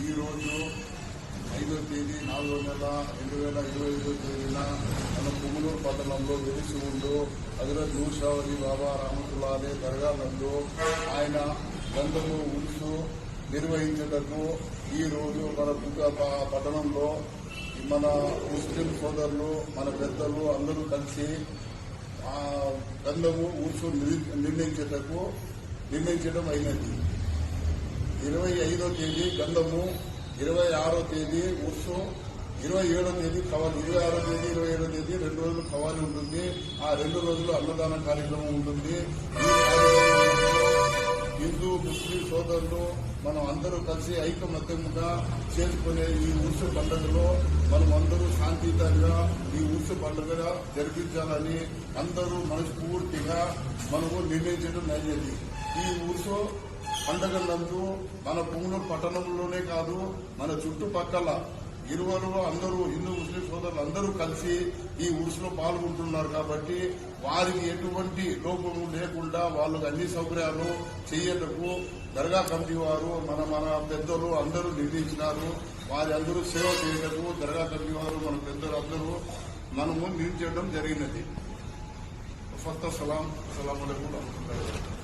ఈ రోజు ఐదో తేదీ నాలుగో నెల రెండు వేల ఇరవై ఐదో తేదీన మన పువ్వులూరు పట్టణంలో వెలిసి ఉండు. హజరత్ నూషావలి బాబా రహమతుల్లాలే దర్గాలందు ఆయన గంధము ఉడుసు నిర్వహించటకు ఈ రోజు మన పట్టణంలో మన ముస్లిం సోదరులు మన పెద్దలు అందరూ కలిసి గంధము ఉడుసు నిర్ణయించటకు నిర్ణయించడం అయినది. ఇరవై ఐదో తేదీ గంధము ఇరవై ఆరో తేదీ ఉర్సు ఇరవై ఏడో తేదీ కవాలి ఇరవై ఆరో తేదీ ఇరవై ఏడో తేదీ రెండు రోజులు కవాలి ఉంటుంది. ఆ రెండు రోజులు అన్నదాన కార్యక్రమం ఉంటుంది. ఈ హిందూ ముస్లిం సోదరులు మనం అందరూ కలిసి ఐకమత్యంగా చేసుకునే ఈ ఉర్సు పండుగలో మనం అందరూ శాంతియుతంగా ఈ ఉర్సు పండుగ జరిపించాలని అందరూ మనస్ఫూర్తిగా మనము నిర్ణయించడం జరిగింది. ఈ ఉర్సు పండగలందు మన భూములు పట్టణంలోనే కాదు మన చుట్టుపక్కల ఇరువరు అందరూ హిందూ ముస్లిం సోదరులు అందరూ కలిసి ఈ ఉరుసులో పాల్గొంటున్నారు కాబట్టి వారికి ఎటువంటి లోపము లేకుండా వాళ్ళకు అన్ని సౌకర్యాలు చేయటకు దర్గా కమిటీ వారు మన మన పెద్దలు అందరూ నిర్ణయించినారు. వారి అందరూ సేవ చేయటకు దర్గా కమిటీ వారు మన పెద్దలు అందరూ మనము నిర్ణయించడం జరిగినది. ఫస్ట్ సలాం సలాం అలైకుం.